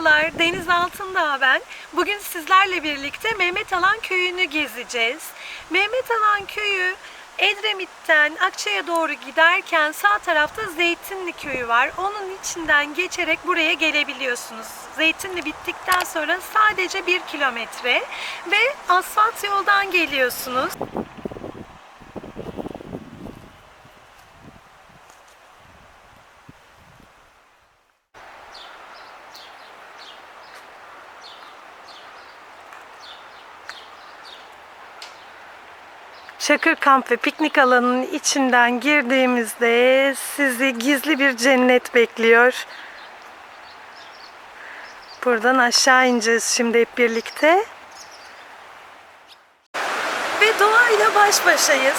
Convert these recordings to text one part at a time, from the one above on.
Merhabalar, Deniz Altındağ ben. Bugün sizlerle birlikte Mehmet Alan Köyü'nü gezeceğiz. Mehmet Alan Köyü Edremit'ten Akçay'a doğru giderken sağ tarafta Zeytinli Köyü var. Onun içinden geçerek buraya gelebiliyorsunuz. Zeytinli bittikten sonra sadece bir kilometre ve asfalt yoldan geliyorsunuz. Çakır kamp ve piknik alanının içinden girdiğimizde sizi gizli bir cennet bekliyor. Buradan aşağı ineceğiz şimdi hep birlikte. Ve doğayla baş başayız.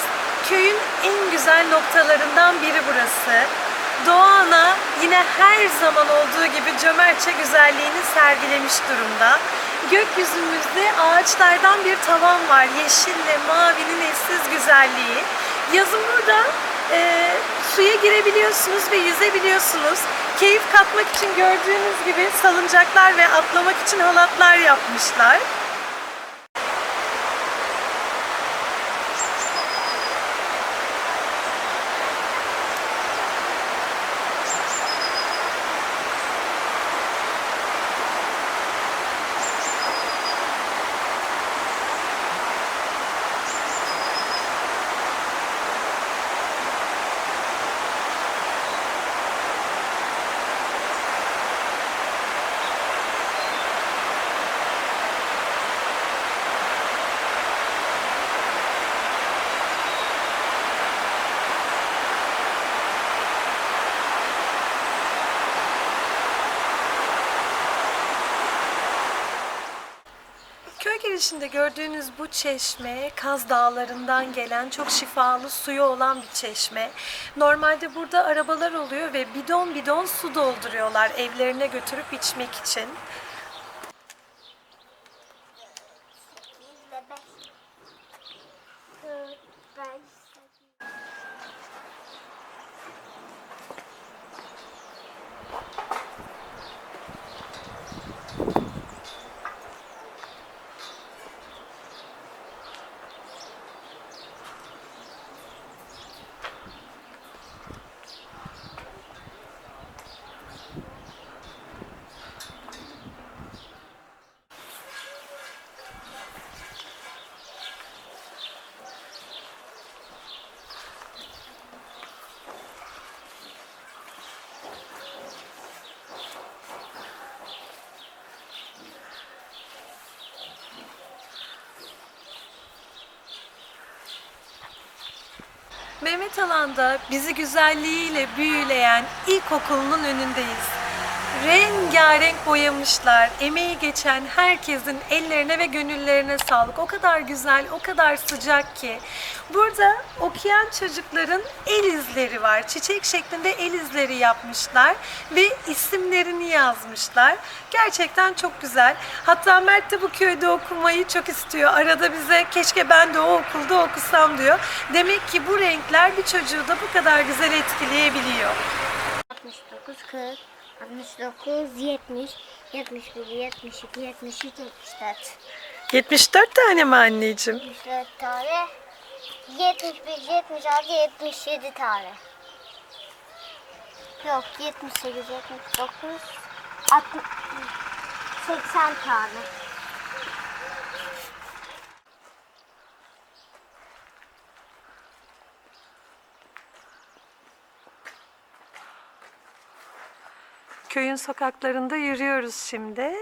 Köyün en güzel noktalarından biri burası. Doğa ana yine her zaman olduğu gibi cömertçe güzelliğini sergilemiş durumda. Gökyüzümüzde ağaçlardan bir tavan var. Yeşille mavinin eşsiz güzelliği. Yazın burada e, suya girebiliyorsunuz ve yüzebiliyorsunuz. Keyif katmak için gördüğünüz gibi salıncaklar ve atlamak için halatlar yapmışlar. Girişinde gördüğünüz bu çeşme Kaz Dağları'ndan gelen çok şifalı suyu olan bir çeşme. Normalde burada arabalar oluyor ve bidon bidon su dolduruyorlar evlerine götürüp içmek için. Mehmet Alan'da bizi güzelliğiyle büyüleyen ilkokulunun önündeyiz. Rengarenk boyamışlar. Emeği geçen herkesin ellerine ve gönüllerine sağlık. O kadar güzel, o kadar sıcak ki. Burada okuyan çocukların el izleri var. Çiçek şeklinde el izleri yapmışlar ve isimlerini yazmışlar. Gerçekten çok güzel. Hatta Mert de bu köyde okumayı çok istiyor. Arada bize keşke ben de o okulda okusam diyor. Demek ki bu renkler bir çocuğu da bu kadar güzel etkileyebiliyor. 69, 40, 69, 70, 71, 72, 73, 74. 74 tane mi anneciğim? 74 tane. 71, 76, 77 tane. Yok 78, 79, 60, 80 tane. Köyün sokaklarında yürüyoruz şimdi.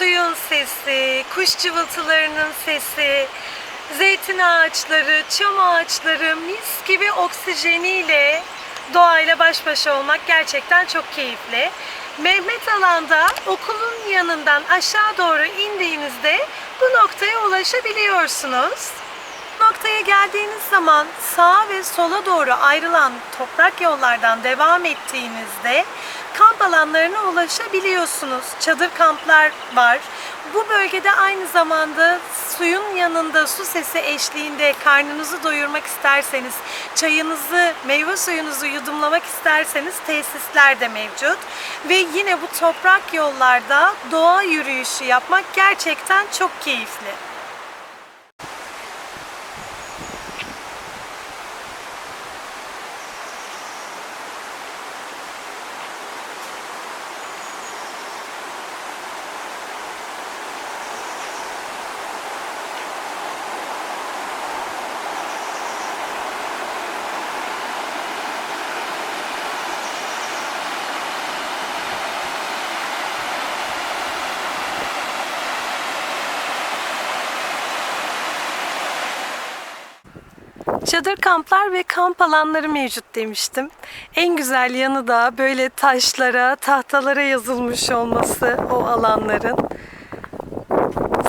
suyun sesi, kuş cıvıltılarının sesi, Zeytin ağaçları, çam ağaçları mis gibi oksijeniyle doğayla baş başa olmak gerçekten çok keyifli. Mehmet Alan'da okulun yanından aşağı doğru indiğinizde bu noktaya ulaşabiliyorsunuz. Noktaya geldiğiniz zaman sağa ve sola doğru ayrılan toprak yollardan devam ettiğinizde kamp alanlarına ulaşabiliyorsunuz. Çadır kamplar var. Bu bölgede aynı zamanda suyun yanında su sesi eşliğinde karnınızı doyurmak isterseniz, çayınızı, meyve suyunuzu yudumlamak isterseniz tesisler de mevcut. Ve yine bu toprak yollarda doğa yürüyüşü yapmak gerçekten çok keyifli. Çadır kamplar ve kamp alanları mevcut demiştim. En güzel yanı da böyle taşlara, tahtalara yazılmış olması o alanların.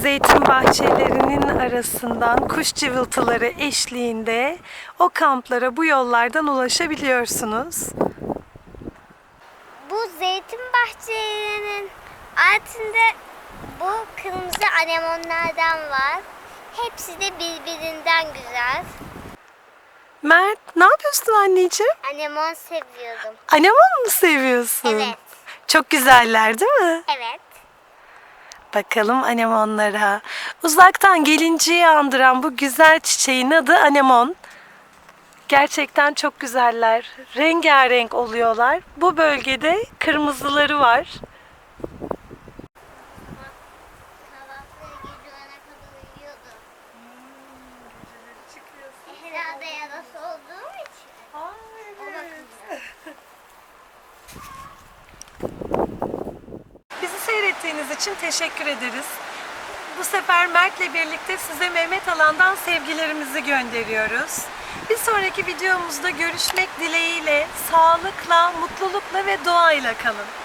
Zeytin bahçelerinin arasından kuş cıvıltıları eşliğinde o kamplara bu yollardan ulaşabiliyorsunuz. Bu zeytin bahçelerinin altında bu kırmızı anemonlardan var. Hepsi de birbirinden güzel. Mert ne yapıyorsun anneciğim? Anemon seviyordum. Anemon mu seviyorsun? Evet. Çok güzeller değil mi? Evet. Bakalım anemonlara. Uzaktan gelinciyi andıran bu güzel çiçeğin adı anemon. Gerçekten çok güzeller. Rengarenk oluyorlar. Bu bölgede kırmızıları var. Bizi seyrettiğiniz için teşekkür ederiz. Bu sefer Mert'le birlikte size Mehmet Alan'dan sevgilerimizi gönderiyoruz. Bir sonraki videomuzda görüşmek dileğiyle sağlıkla, mutlulukla ve doğayla kalın.